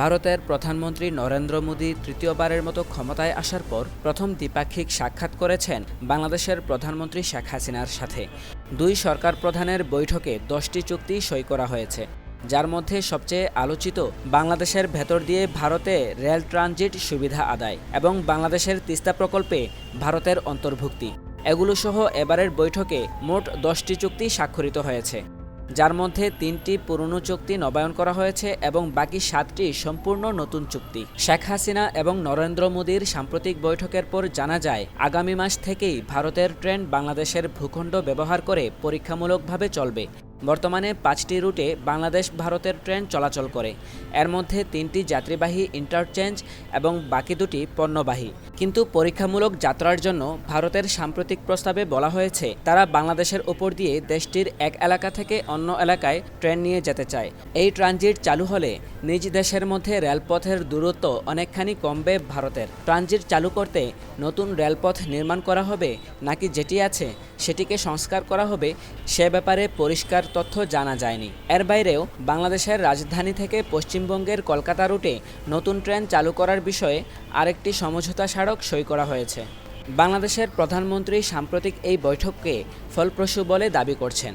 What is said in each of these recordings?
ভারতের প্রধানমন্ত্রী নরেন্দ্র মোদী তৃতীয়বারের মতো ক্ষমতায় আসার পর প্রথম দ্বিপাক্ষিক সাক্ষাৎ করেছেন বাংলাদেশের প্রধানমন্ত্রী শেখ হাসিনার সাথে। দুই সরকার প্রধানের বৈঠকে দশটি চুক্তি সই করা হয়েছে, যার মধ্যে সবচেয়ে আলোচিত বাংলাদেশের ভেতর দিয়ে ভারতে রেল ট্রানজিট সুবিধা আদায় এবং বাংলাদেশের তিস্তা প্রকল্পে ভারতের অন্তর্ভুক্তি। এগুলো সহ এবারের বৈঠকে মোট দশটি চুক্তি স্বাক্ষরিত হয়েছে। যার মধ্যে তিনটি পুরনো চুক্তি নবায়ন করা হয়েছে এবং বাকি সাতটি সম্পূর্ণ নতুন চুক্তি। শেখ হাসিনা এবং নরেন্দ্র মোদীর সাম্প্রতিক বৈঠকের পর জানা যায়, আগামী মাস থেকেই ভারতের ট্রেন বাংলাদেশের ভূখণ্ড ব্যবহার করে পরীক্ষামূলকভাবে চলবে। বর্তমানে পাঁচটি রুটে বাংলাদেশ ভারতের ট্রেন চলাচল করে। এর মধ্যে তিনটি যাত্রীবাহী ইন্টারচেঞ্জ এবং বাকি দুটি পণ্যবাহী। কিন্তু পরীক্ষামূলক যাত্রার জন্য ভারতের সাম্প্রতিক প্রস্তাবে বলা হয়েছে, তারা বাংলাদেশের ওপর দিয়ে দেশটির এক এলাকা থেকে অন্য এলাকায় ট্রেন নিয়ে যেতে চায়। এই ট্রানজিট চালু হলে নিজ দেশের মধ্যে রেলপথের দূরত্ব অনেকখানি কমবে ভারতের। ট্রানজিট চালু করতে নতুন রেলপথ নির্মাণ করা হবে নাকি যেটি আছে সেটিকে সংস্কার করা হবে, সে ব্যাপারে পরিষ্কার তথ্য জানা যায়নি। এর বাইরেও বাংলাদেশের রাজধানী থেকে পশ্চিমবঙ্গের কলকাতা রুটে নতুন ট্রেন চালু করার বিষয়ে আরেকটি সমঝোতা স্মারক সই করা হয়েছে। বাংলাদেশের প্রধানমন্ত্রী সাম্প্রতিক এই বৈঠককে ফলপ্রসূ বলে দাবি করছেন।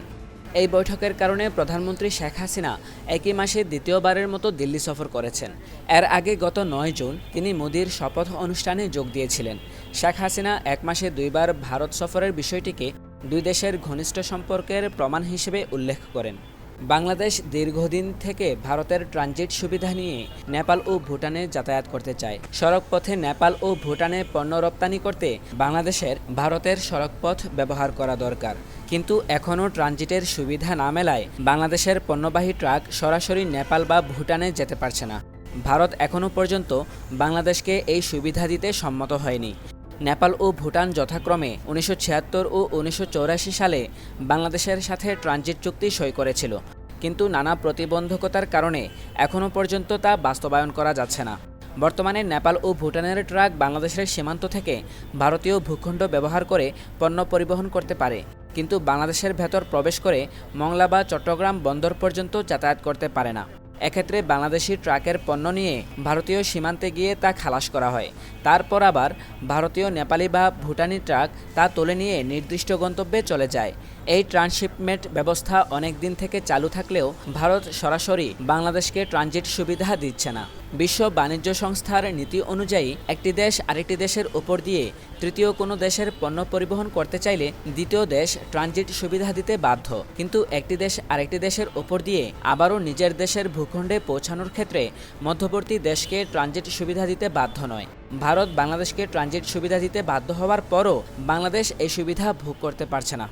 এই বৈঠকের কারণে প্রধানমন্ত্রী শেখ হাসিনা একই মাসে দ্বিতীয়বারের মতো দিল্লি সফর করেছেন। এর আগে গত নয় জুন তিনি মোদীর শপথ অনুষ্ঠানে যোগ দিয়েছিলেন। শেখ হাসিনা এক মাসে দুইবার ভারত সফরের বিষয়টিকে দুই দেশের ঘনিষ্ঠ সম্পর্কের প্রমাণ হিসেবে উল্লেখ করেন। বাংলাদেশ দীর্ঘদিন থেকে ভারতের ট্রানজিট সুবিধা নিয়ে নেপাল ও ভুটানে যাতায়াত করতে চায়। সড়ক পথে নেপাল ও ভুটানে পণ্য রপ্তানি করতে বাংলাদেশের ভারতের সড়কপথ ব্যবহার করা দরকার। কিন্তু এখনও ট্রানজিটের সুবিধা না মেলায় বাংলাদেশের পণ্যবাহী ট্রাক সরাসরি নেপাল বা ভুটানে যেতে পারছে না। ভারত এখনও পর্যন্ত বাংলাদেশকে এই সুবিধা দিতে সম্মত হয়নি। নেপাল ও ভুটান যথাক্রমে উনিশশো ছিয়াত্তর ও উনিশশো সালে বাংলাদেশের সাথে ট্রানজিট চুক্তি সই করেছিল। কিন্তু নানা প্রতিবন্ধকতার কারণে এখনও পর্যন্ত তা বাস্তবায়ন করা যাচ্ছে না। বর্তমানে নেপাল ও ভুটানের ট্রাক বাংলাদেশের সীমান্ত থেকে ভারতীয় ভূখণ্ড ব্যবহার করে পণ্য পরিবহন করতে পারে। কিন্তু বাংলাদেশের ভেতর প্রবেশ করে মংলা বা চট্টগ্রাম বন্দর পর্যন্ত যাতায়াত করতে পারে না। এক্ষেত্রে বাংলাদেশি ট্রাকের পণ্য নিয়ে ভারতীয় সীমান্তে গিয়ে তা খালাস করা হয়। তারপর আবার ভারতীয় নেপালি বা ভুটানি ট্রাক তা তুলে নিয়ে নির্দিষ্ট গন্তব্যে চলে যায়। এই ট্রান্সশিপমেন্ট ব্যবস্থা অনেক দিন থেকে চালু থাকলেও ভারত সরাসরি বাংলাদেশকে ট্রানজিট সুবিধা দিচ্ছে না। বিশ্ব বাণিজ্য সংস্থার নীতি অনুযায়ী, একটি দেশ আরেকটি দেশের উপর দিয়ে তৃতীয় কোনো দেশের পণ্য পরিবহন করতে চাইলে দ্বিতীয় দেশ ট্রানজিট সুবিধা দিতে বাধ্য। কিন্তু একটি দেশ আরেকটি দেশের উপর দিয়ে আবারও নিজের দেশের ভূখণ্ডে পৌঁছানোর ক্ষেত্রে মধ্যবর্তী দেশকে ট্রানজিট সুবিধা দিতে বাধ্য নয়। ভারত বাংলাদেশকে ট্রানজিট সুবিধা দিতে বাধ্য হওয়ার পরও বাংলাদেশ এই সুবিধা ভোগ করতে পারছে না।